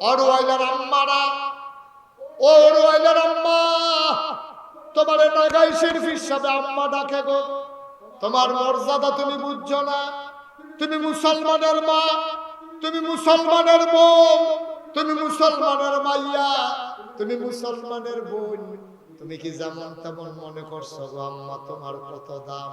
অরওয়াইলার আম্মারা, ও অরওয়াইলার আম্মা, তোমার নাগাই শরীফ হিসাবে আম্মা ডাকে গো। তোমার মর্যাদা তুমি বুঝছ না। তুমি মুসলমানের মা, তুমি মুসলমানের বউ তুমি মুসলমানের মাইয়া, তুমি মুসলমানের বোন। তুমি কি যেমন তেমন মনে করছ গো আম্মা, তোমার কত দাম?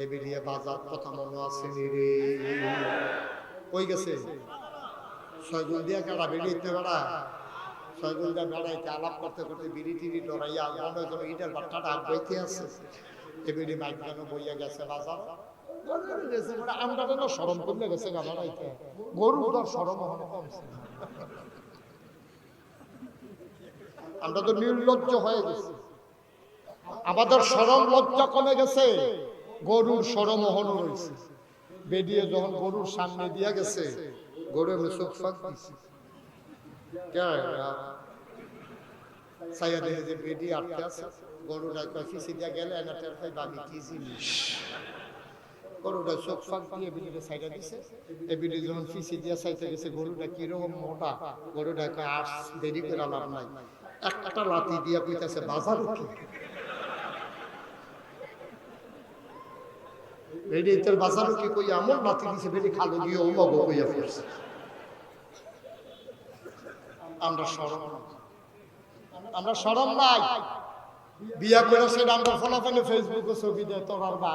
এ বেরিয়ে বাজার কথা মনে আছে রে? কই গেছে? ছয়গুল দিয়া কাটা বেরিয়েতে বেড়া। ছয়গুল দিয়া বেড়াইতে আলাপ করতে করতে বিড়ি টিড়ি ডরাইয়া মনে করো ইটার বাচ্চাটা বইতে আছে। এ বেরি মাইক কেন বইয়া গেছে বাজার আমরা তো সরম করলে গেছে গা বেড়াইতে গরু সরম কমছে আমরা তো হয়ে লজ্জা কমে গেছে। গরুর রয়েছে বেরিয়ে যখন গরুর সামনে দিয়া গেছে গরু এমনি চোখ ফাঁক দিছে। সাইয়া দেখে যে বেডি আটকে আছে গরুটা কয় ফিসি দিয়া গেলে এনা টের পাই বাবি কি জিনিস। গরুটা চোখ ফাঁক দিয়ে বিলিতে সাইডা দিছে। এই বিলি যখন ফিসি দিয়া সাইতে গেছে, গরুটা কীরকম মোটা, গরুটা আর দেরি করে লাভ নাই। একটা লাতি দিয়া কইতাছে, বাজার উঠে বেডি তোর বাজার উঠে কই আমন লাতি দিছে, বেডি খালো দিয়ে ও মগো কইয়া ফেলছে। আমরা সরম। আমরা সরম নাই। বিয়া করে সেটা আমরা ফলাফলে ফেসবুকে ছবি দেয়, তোর আর বা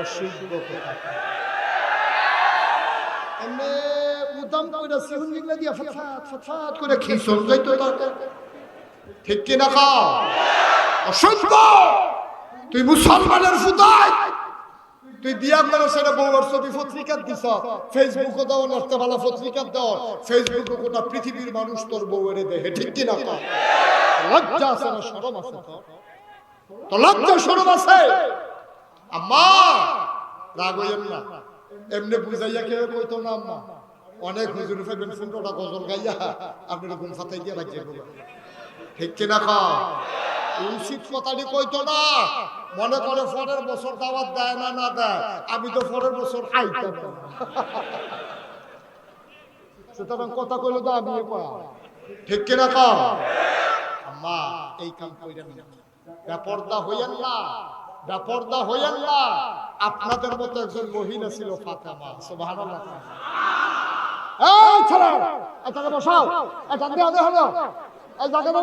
অসুস্থ কোথাকার। এমনে উদাম কইরা সিহুন গিলা দিয়া ফটফাট ফটফাট করে খিসন যাইতো তার ঠিক কি? না খাও অসভ্য! তুই মুসলমানের ফুদাই তুই বিয়া করে সেটা বউর ছবি পত্রিকার দিছ। ফেসবুকে দাও নষ্ট ভালো পত্রিকার দাও। ফেসবুকে গোটা পৃথিবীর মানুষ তোর বউয়ের দেখে, ঠিক কি না খাও লজ্জা আছে না সরম আছে আম্মা, রাগ হইয়েন না। এমনি বুঝাইয়া কেউ কইতো না, আম্মা। অনেক হুজুর ফেবেন ফুটোটা গজল গাইয়া আপনার ঘুম ফাতাই দিয়ে বাজিয়ে ঠিক কিনা খা উচিত কথাটি কইতো না। মনে করে পরের বছর দাওয়াত দেয় না না দেয়? আমি তো পরের বছর আইতাম। সুতরাং কথা কইলো তো আমি ঠিক কিনা কা আম্মা, এই কাম কইরেন না। বেপর্দা হইয়েন না। বেপর্দা হইয়েন না। আপনাদের মতো একজন মহিলা ছিল ফাতেমা, সুবহানাল্লাহ। এই ছেলে! এটাকে বসাও। এটা দিয়ে হলো। এই জায়গা দাও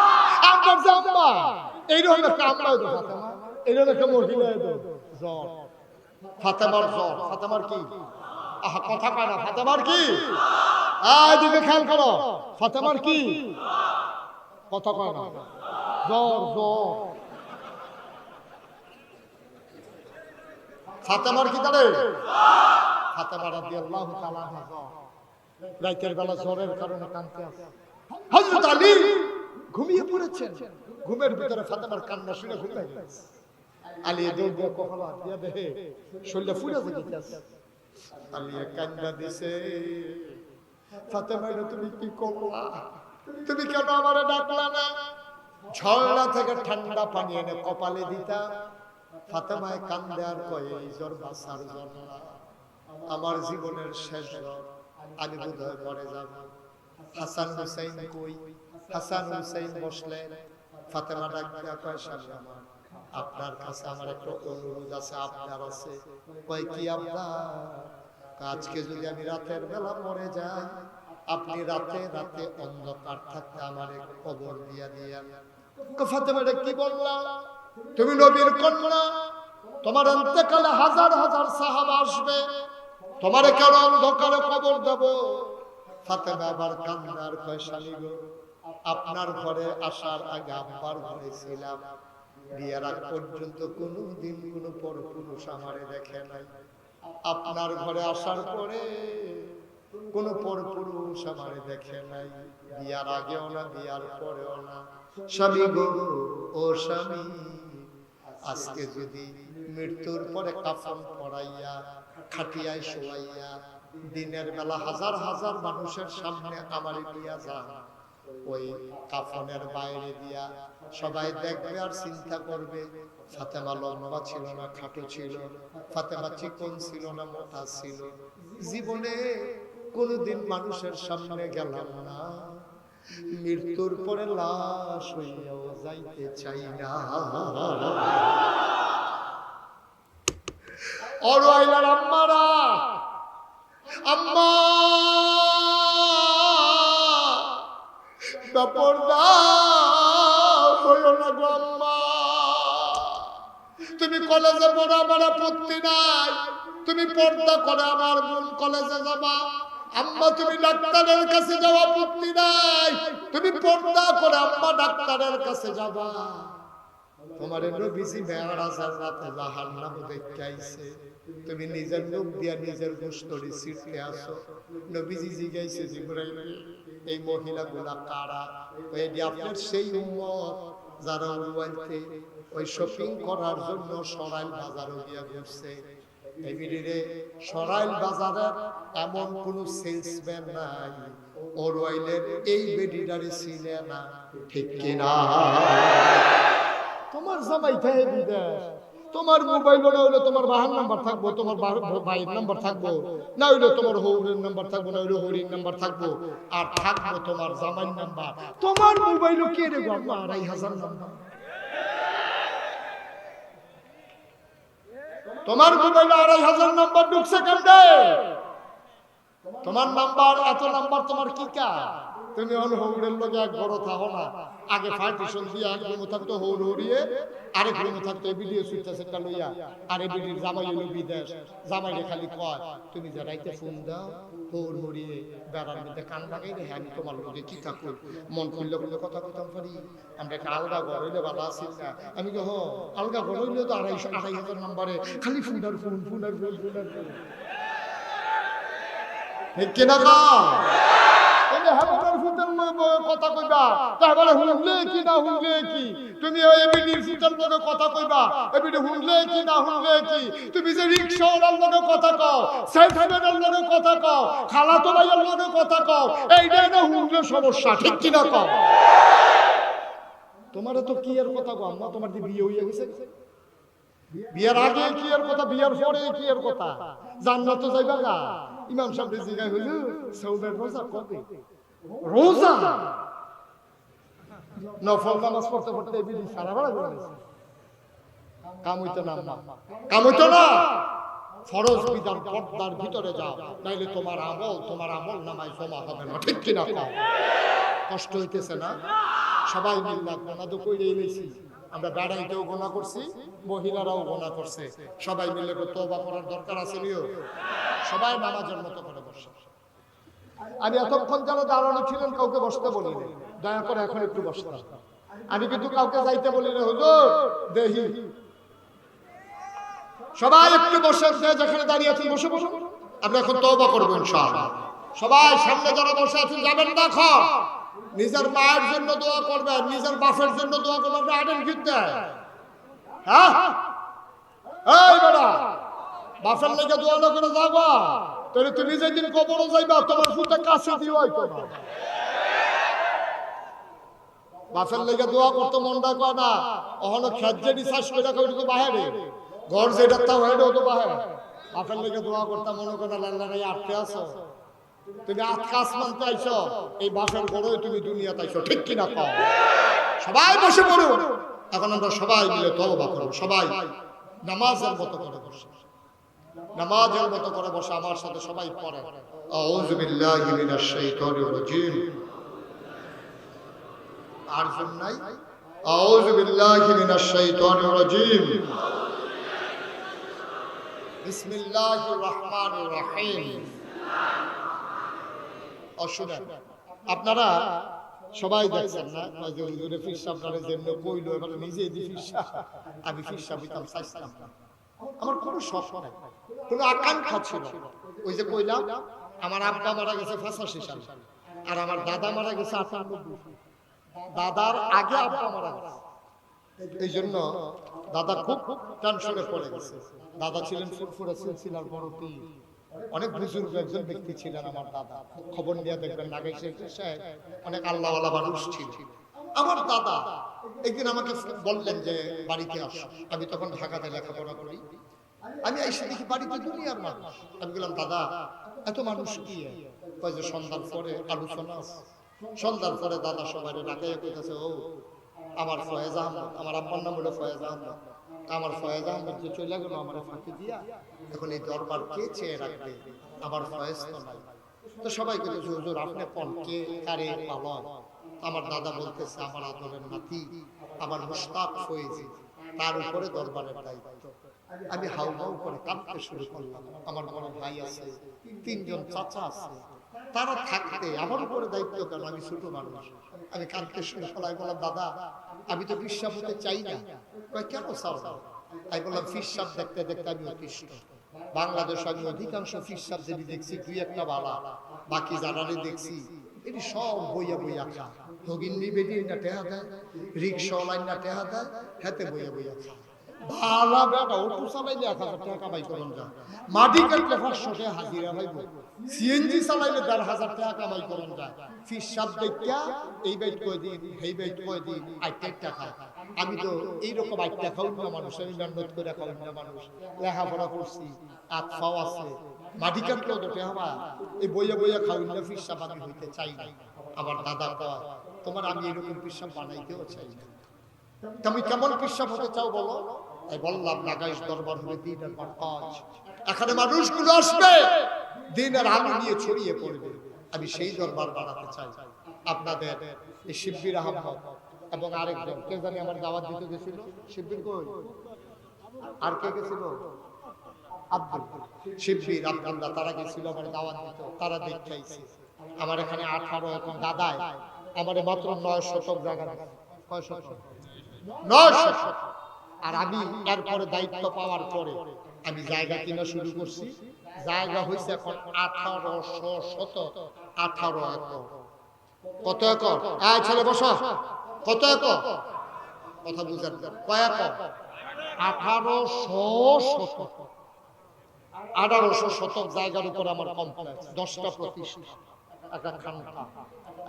আমার জাম্মা এইরকম একটা একটা মহিলা তো জ্বর ফাতেমার ফাতেমার কি আহা কথা না ফাতেমার কি আয় দিকে খেয়াল করো ফাতেমার কি কথা কয় না জ্বর জ্বর ফাতেমার কি তাহলে ফাতেমা তাআলা আনহা রাতের বেলা জ্বরের কারণে কাঁদতে আছে হযরত আলী ঘুমিয়ে পড়েছেন। ঘুমের ভিতরে ফাতেমার কান্না শুনে ঘুম ভেঙে গেছে। আলী দৌড় দিয়ে কপাল হাত দিয়ে দেখে শরীরটা ফুলে যেতেছে আলী কান্না দিছে। ফাতেমা তুমি কি করলা তুমি কেন আমারে ডাকলা না? ঝর্ণা থেকে ঠান্ডা পানি এনে কপালে দিতা। ফাতেমায় কান্দে আর কয়ে, এই জ্বর বাঁচার জন্য আমার জীবনের শেষ জ্বর। আমি বোধহয় মরে যাব। হাসান হুসাইন কই? হাসান হুসাইন বসলেন। ফাতেমা ডাক দিয়া কয়, স্বামী আমার, আপনার কাছে আমার একটা অনুরোধ আছে, আপনার আছে। কয়, কি আপনার? আজকে যদি আমি রাতের বেলা মরে যাই, আপনি রাতে রাতে অন্ধকার থাকতে আমার খবর দিয়া দিয়া ফাতেমা এটা কি বললা? তুমি নবীর কন্যা। তোমার অন্তকালে হাজার হাজার সাহাবা আসবে। তোমার কেন অন্ধকারে কবর দেব? ফাতেমা আবার কান্নার পয়সালি গো আপনার ঘরে আসার আগে আব্বার ঘরে ছিলাম। বিয়ের আগ পর্যন্ত কোনো দিন কোনো পর পুরুষ আমারে দেখে নাই। আপনার ঘরে আসার পরে কোন পরপুরুষ আমার দেখে নাই। বিয়ার আগেও না, বিয়ার পরেও না। স্বামী গো, ও স্বামী, আজকে যদি মৃত্যুর পরে কাফন পড়াইয়া খাটিয়ায় শোয়াইয়া, দিনের বেলা হাজার হাজার মানুষের সামনে আমার দিয়া যান ওই কাফনের বাইরে দিয়া সবাই দেখবে আর চিন্তা করবে, ফাতেমা লম্বা ছিল না, খাটো ছিল, ফাতেমা চিকন ছিল না, মোটা ছিল। জীবনে কোনোদিন মানুষের সামনে গেলাম না। মৃত্যুর পরে লাশ হইয়াও যাইতে চাই না। অরয়লার আম্মারা, আম্মা! তুমি কলেজে পড়ো, আমার আপত্তি নাই। তুমি পর্দা করে, আমার বোন কলেজে যাবা। আম্মা, তুমি ডাক্তারের কাছে যাওয়া আপত্তি নাই। তুমি পর্দা করে, আম্মা, ডাক্তারের কাছে যাবা। তোমার নবীজি মেয়ারাজের রাতে জাহান্নাম দেখতে আইছে। তুমি নিজের লোক দিয়া নিজের গোস্তরি ছিটকে আসো নবীজি জিগাইছে জিবরাইল এই মহিলাগুলা কারা? ওই আপনার সেই উম্মত যারা উড়াইতে ওই শপিং করার জন্য সরাইল বাজারও গিয়া ঘুরছে। সরাইল বাজারের এমন কোন সেলসম্যান নাই। ওরওয়াইলের এই বেডিটারে চিনে না। ঠিক কিনা? তোমার জামাই থাকে তোমার মোবাইল না হইলে তোমার বাহার নাম্বার থাকব, তোমার ভাইয়ের নাম্বার থাকব, না হইলে তোমার হৌরের নাম্বার থাকব, না হইলে হরির নাম্বার থাকব, আর থাকব তোমার জামাইর নাম্বার। তোমার মোবাইলও কে রে আম্মা আড়াই হাজার নাম্বার। তোমার মোবাইলে আড়াই হাজার নাম্বার ঢুকছে কেমনে? তোমার নাম্বার, এত নাম্বার তোমার কি কা? তুমি হল হৌরের লগে এক বড় থাকো না। আগে পার্টিশন দিয়ে এক রুমে থাকতো হৌর হরিয়ে আরেক রুমে থাকতো ভিডিও সুইচটা সেটা লইয়া আরে বিডির জামাই হলো বিদেশ জামাইরে খালি কয় তুমি যে রাইতে ফোন দাও হৌর হরিয়ে বেড়ার মধ্যে কান লাগাই রে আমি তোমার লগে কি থাকো মন খুললে খুললে কথা কইতাম পারি আমরা একটা আলগা ঘর হইলে ভালো আছি না আমি কহ আলগা ঘর হইলে তো আড়াইশো আড়াই হাজার নাম্বারে খালি ফোন আর ফোন ফোন আর ফোন ফোন আর ফোন কিনা কা কথা কইবা। তারপরে হুনলে কি, না হুনলে কি? তুমি ওই এবিডির ফুটের লগে কথা কইবা। এবিডি হুনলে কি, না হুনলে কি? তুমি যে রিক্সাওয়ালার লগে কথা কও, সেলসম্যানের লগে কথা কও খালাতো ভাইয়ের লগে কথা কও, এইটাই না হুনলে সমস্যা, ঠিক কি না কও? তোমার তো কি এর কথা কও? আম্মা, তোমার বিয়ে হইয়া গেছে? বিয়ের আগে কি এর কথা, বিয়ের পরে কি এর কথা? জান্নাত যাইবা গা। ইমাম সাহেব জিগাই হইল সৌদের রোজা কবে? রোজা? নফল নামাজ পড়তে পড়তে বিড়ি সারা বেলা করে কাম হইতো না আম্মা। কাম হইতো না। ফরজ বিধান পর্দার ভিতরে যাও নাইলে তোমার আমল তোমার আমল নামায় জমা হবে না। ঠিক কিনা? কষ্ট হইতেছে না? সবাই মিল্লা গোনা তো কইরে এনেছি আমরা বেড়াইতেও গোনা করছি মহিলারাও গোনা করছে। সবাই মিলে তওবা করার দরকার আছে নিও? সবাই নামাজের মতো করে বসে। আমি এতক্ষণ যেন দাঁড়ানো ছিলেন, কাউকে বসতে বলিনি। দয়া করে এখন একটু বসতে। আমি কিন্তু কাউকে যাইতে বলি না হুজুর, দেহি। সবাই একটু বসে যেখানে দাঁড়িয়ে আছেন, বসে বসে আমরা এখন তওবা করব ইনশাআল্লাহ। সবাই সামনে যারা বসে আছেন, যাবেন না এখন। নিজের মায়ের জন্য দোয়া করবেন, নিজের বাপের জন্য দোয়া করবেন, আপনি আটেন ফিরতে হ্যাঁ? এই বেটা। বাপের লেগে দোয়া করে যাবা? তাহলে তুমি যেদিন কবরও যাইবা, তোমার ফুটে কাছে দিও হয়তো না। বাপের লেগে দোয়া না। খেত করে রাখা ওইটা তো বাহিরে। ঘর যেটা বাহিরে। বাপের লেগে দোয়া মনে করে লাল্লা নাই, আটকে আছো? তুমি আকাশ মানতে আইছো, এই বাসের গড়ে তুমি দুনিয়াতে আইছো, ঠিক কিনা পাও সবাই বসে পড়ো। এখন আমরা সবাই মিলে করব, সবাই নামাজের মতো করে বসে। নামাজের মতো করে বসে, আমার সাথে সবাই পড়ে। আর নাই? বিল্লাহি মিনাশ শাইতানির রাজিম। বিসমিল্লাহির রহমানির রহিম। অশুনেন আপনারা সবাই দেখছেন না? যে হুজুরে ফিরসা আপনারা যেমন কইলো, এবার নিজে দি ফিরসা। আমি ফিরসা হইতাম চাইছিলাম। আমার কোনো শখ নাই। কোনো আকাঙ্ক্ষা ছিল। ওই যে কইলাম, আমার আব্বা মারা গেছে পঁচাশি সালে আর আমার দাদা মারা গেছে দাদার আগে আব্বা মারা গেছে। এই জন্য দাদা খুব টেনশনে পড়ে গেছে। দাদা ছিলেন ফুরফুরে সিলসিলার বড় পীর। অনেক বুজুর্গ একজন ব্যক্তি ছিলেন আমার দাদা। খবর নিয়ে দেখবেন নাগাই সাহেব অনেক আল্লাহওয়ালা মানুষ ছিল। আমার দাদা একদিন আমাকে বললেন যে বাড়িতে আস। আমি তখন ঢাকাতে লেখাপড়া করি। আমি এসে দেখি বাড়িতে দুনিয়ার মানুষ। আমি বললাম, দাদা, এত মানুষ কি কয় যে, সন্ধ্যার পরে আলোচনা। সন্ধ্যার পরে দাদা সবাই ডাকাইয়া কইতেছে, ও, আমার ফয়েজ আহমদ, আমার আব্বার নাম হলো ফয়েজ আহমদ। আমার ফয়েজ আহমদ যে চলে গেল, আমার ফাঁকি দিয়া এখন এই দরবার কে চেয়ে রাখবে? আমার ফয়েজ তো নাই। তো সবাই কইতেছে হুজুর, আপনি কোন? কে, কারে, পালন? আমার দাদা বলতেছে, আমার আদরের নাতি, আমার মুস্তাক ফয়েজি, তার উপরে দরবারের দায়িত্ব। আমি হাউ হাউ করে কাঁদতে শুরু করলাম। আমার বড় ভাই আছে, তিনজন চাচা আছে। তারা থাকতে আমার উপরে দায়িত্ব কেন? আমি ছোট মানুষ। আমি কাঁদতে শুরু করলাম। বললাম দাদা আমি তো বিশ্বাস হতে চাই না। কেন চাও আমি বললাম ফিসাব দেখতে দেখতে আমি অতিষ্ঠ। বাংলাদেশ আমি অধিকাংশ ফিসাব যদি দেখছি, দুই একটা বালা। বাকি জানালে দেখছি, এটি সব বইয়া বইয়া খা ভগিনী বেরিয়ে না টেহা দেয় রিক্সা লাইন না টেহা দেয়, হাতে বইয়া বইয়া খা বেটা টাকা করুন যা। মাটি কাটলে পাঁচশো টাকা হাজিরা পাইব। সিএনজি চালাইলে দেড় হাজার টাকা কামাই করুন যায় ফিসাব দেখা এই বাইট দিন বাইট দিন টাকা। আমি তো এইরকম আইটা খাউন না মানুষ, আমি করে খাউন না মানুষ। লেখাপড়া করছি, আত ফাও আছে। মাটি কাটলেও তো এই বইয়া বইয়া খাউন না ফিসাব আমি হইতে চাই না। আমার দাদা কয়, তোমার আমি এরকম ফিসাব বানাইতেও চাই না। তুমি কেমন পেশাব হতে চাও বলো? তাই বললাম, নাগাইশ দরবার হবে দিনের কাজ এখানে মানুষগুলো আসবে। দিনের আলো নিয়ে ছড়িয়ে পড়বে। আমি সেই দরবার বানাতে চাই। আপনাদের এই শিব্বির আহমদ এবং আরেকজন, কে জানি আমার দাওয়াত দিতে গেছিল? শিব্বির কই? আর কে গেছিল? আব্দুল। শিব্বির, আব্দুল্লাহ, তারা গেছিল আমার দাওয়াত দিত। তারা দেখাইছে আমার এখানে আঠারো এখন দাদায় আমার মাত্র নয় শতক জায়গা। কয় শতক? নয় শতক। আর আমি এরপরে দায়িত্ব পাওয়ার পরে আমি জায়গা কিনা শুরু করছি। জায়গা হয়েছে এখন আঠারোশো শত, আঠারো একর। কত একর? ছেলে বসো। কত একর? কথা বুঝেন। কয় একর? আঠারোশো শতক আঠারোশো শতক জায়গার উপর আমার কমপ্লেক্স দশটা প্রতিষ্ঠান। একটা খানকা,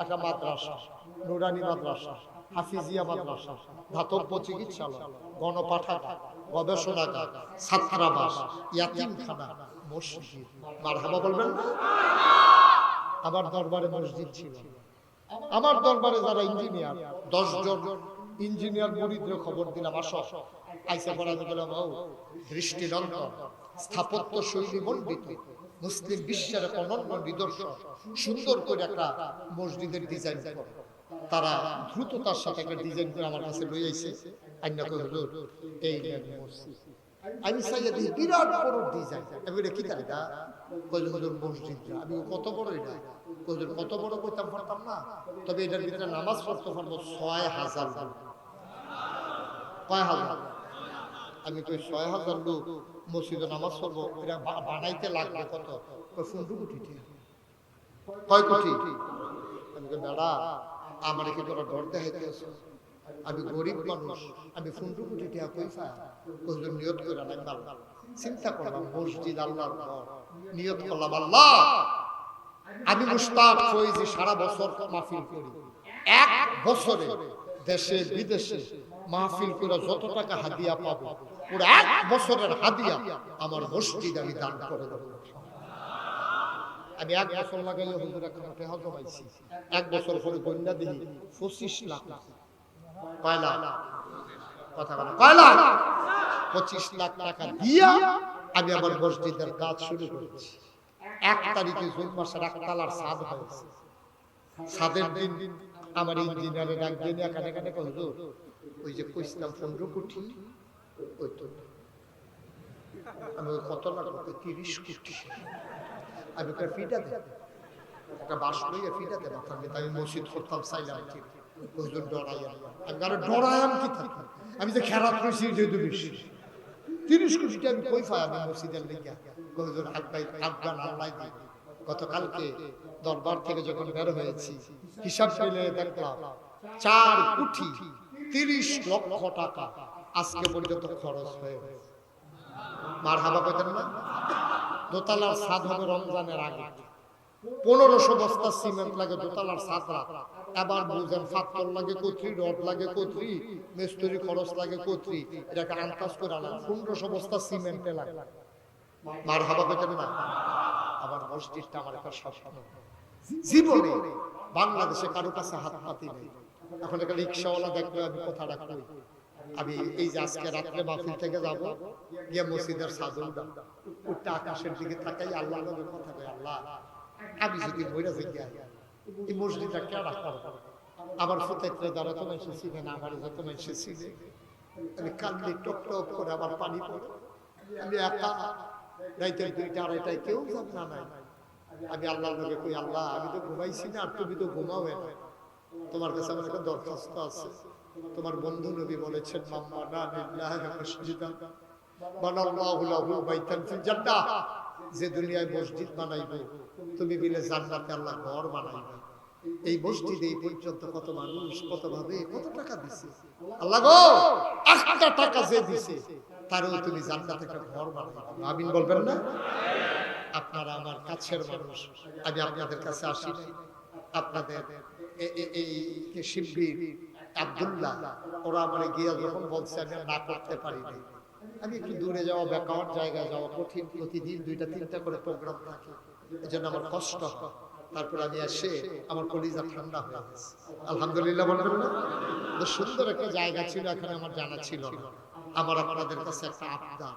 একটা মাদ্রাসা, নুরানি মাদ্রাসা। হাফিজিয়া মাদ্রাসা, ধাতব্য চিকিৎসালয়, গণপাঠাগার, গবেষণাগার, ছাত্রাবাস, ইয়াতিমখানা, মসজিদ। মারহাবা বলবেন? আমার দরবারে মসজিদ ছিল। আমার দরবারে যারা ইঞ্জিনিয়ার দশ জন ইঞ্জিনিয়ার মরিদ্র খবর দিলাম, আসো। আইসা পড়া ও স্থাপত্য শৈলী মণ্ডিত, মুসলিম বিশ্বের এক অনন্য নিদর্শন, সুন্দর করে একটা মসজিদের ডিজাইন করে। তারা দ্রুততার সাথে একটা ডিজাইন করে আমার কাছে লই আইছে। আইনা কই হুজুর, এই মসজিদ। আমি দেখি বিরাট বড় ডিজাইন। আমি এটা কি তারিখা কইল হুজুর, মসজিদ আমি কত বড় এটা? হুজুর, কত বড় কইতাম পারতাম না। তবে এটার ভিতরে নামাজ পড়তে পারব ছয় হাজার। কয় হাজার? আমি তো ছয় হাজার লোক মসজিদে নামাজ পড়ব, এটা বানাইতে লাগবে কত? পনেরো কোটি। কয় কোটি? আমি বেড়া তোরা ডর? আমি গরিব মানুষ, আমি পাই নিয়ত করে চিন্তা করলাম মসজিদ আল্লাহর ঘর। নিয়ত করলাম আল্লাহ। আমি মুস্তাক সারা বছর মাহফিল করি। এক বছরে দেশে, বিদেশে মাহফিল করে যত টাকা হাদিয়া পাবো, পুরো এক বছরের হাদিয়া আমার মসজিদ আমি দান করে দেবো। আমি এক বছর লাগাইলে হুজুর এখন টেহা জমাইছি এক বছর পরে বন্যা দিই পঁচিশ লাখ। কয় লাখ? কথা বলে। কয় লাখ? পঁচিশ লাখ টাকা দিয়া আমি আমার মসজিদের কাজ শুরু করেছি। এক তারিখে জুন মাসের এক তালার সাদ হয়েছে। সাদের দিন আমার ইঞ্জিনিয়ারের একদিন এখানে এখানে হুজুর, ওই যে কইছিলাম পনেরো কোটি, ওই তো। আমি কত লাখ? তিরিশ কোটি। আমি ওকে ফিটা একটা বাস ফিটা মাথার। আমি মসজিদ করতাম, চাইলাম হুজুর ডরাইয়া। আমি কি আমি যে খেরাত রয়েছি যেহেতু বেশি। তিরিশ কোটি টাকা আমি কই আমি মসজিদের আব্বাই আব্বান আল্লাহ গতকালকে দরবার থেকে যখন বের হয়েছি, হিসাব মিলে দেখলাম, চার কোটি তিরিশ লক্ষ টাকা আজকে পর্যন্ত খরচ হয়ে। মার হাবা পেতেন না দোতলার সাদ হবে রমজানের আগে। পনেরোশো বস্তা সিমেন্ট লাগে দোতলার সাত রাত। এবার বুঝেন ফাত্তর লাগে কত্রি, রড লাগে কত্রি, মিস্ত্রি খরচ লাগে কত্রি, এটাকে আন্দাজ করে আনা পনেরোশো বস্তা সিমেন্টে লাগে। মার না? আমার মসজিদটা আমার একটা স্বপ্ন। জীবনে বাংলাদেশে কারও কাছে হাত পাতি নেই। এখন একটা রিক্সাওয়ালা দেখবে আমি কথাটা কই। আমি এই যে আজকে রাত্রে মাহফিল থেকে যাব, গিয়ে মসজিদের সাজল উঠটা আকাশের দিকে তাকাই, আল্লাহ নবীর কথা কই আল্লাহ, আমি যদি মইরা যাই এই মসজিদটা কেডা করব আমার ফুতাইতে যারা তো মানুষ চিনে, না আমার যত মানুষ চিনে, আমি কান্দি টক টক করে আমার পানি পড়ে। আমি একা, রাইতের দুইটা, আড়াইটায় কেউ যাবে না নাই। আমি আল্লাহর লগে কই, আল্লাহ, আমি তো ঘুমাইছি না, আর তুমি তো ঘুমাও তোমার কাছে আমার একটা দরখাস্ত আছে। তোমার বন্ধু নবী বলেছেন মাম্মানা লিল্লাহি মসজিদান বানাল্লাহু লাহু বাইতান ফিল জান্নাহ। যে দুনিয়ায় মসজিদ বানাইবে, তুমি বিলে জান্নাতে আল্লাহ ঘর বানাইবে। এই মসজিদে এই পর্যন্ত কত মানুষ কত ভাবে কত টাকা দিছে? আল্লাহ গো, একটা টাকা যে দিছে, তারও তুমি জান্নাতে একটা ঘর বানাইবে। আমিন বলবেন না? আপনারা আমার কাছের মানুষ, আমি আপনাদের কাছে আসি আপনাদের এই শিবির ওরা আমার গিয়া যখন বলছে, আমি না করতে পারি নাই। আমি একটু দূরে যাওয়া জায়গায় যাওয়া কঠিন, প্রতিদিন দুইটা, তিনটা করে প্রোগ্রাম থাকে। আমার কষ্ট তারপর আমি আমার কলিজা ঠান্ডা হয়ে গেছে। আলহামদুলিল্লাহ সুন্দর একটা জায়গা ছিল, এখানে আমার জানা ছিল আমার আপনাদের কাছে একটা আবদার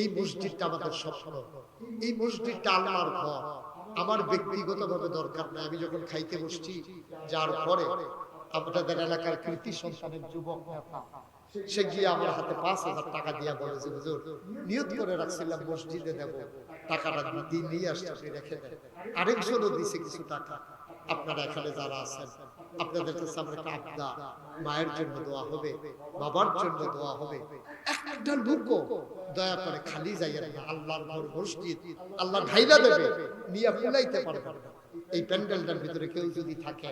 এই মসজিদটা আমাদের স্বপ্ন। এই মসজিদটা আল্লাহর ঘর। আমার ব্যক্তিগতভাবে দরকার নাই। আমি যখন খাইতে বসছি যার পরে আপনাদের এলাকার কৃতি সন্তানের যুবক সে গিয়ে আমার হাতে পাঁচ হাজার টাকা দিয়া বলেছে হুজুর, নিয়ত করে রাখছিলাম, মসজিদে দেব। টাকাটা নিয়ে আসছে রেখে আরেকজনও দিছে কিছু টাকা। আপনারা এখানে যারা আছেন, আপনাদের কাছে আমার একটা আবদা, মায়ের জন্য দোয়া হবে, বাবার জন্য দোয়া হবে। একটা লোকও দয়া করে খালি যাইয়েন না, আল্লাহর মসজিদ, আল্লাহ ঢাইলা দেবে, নিয়ে এই প্যান্ডেলটার ভিতরে কেউ যদি থাকে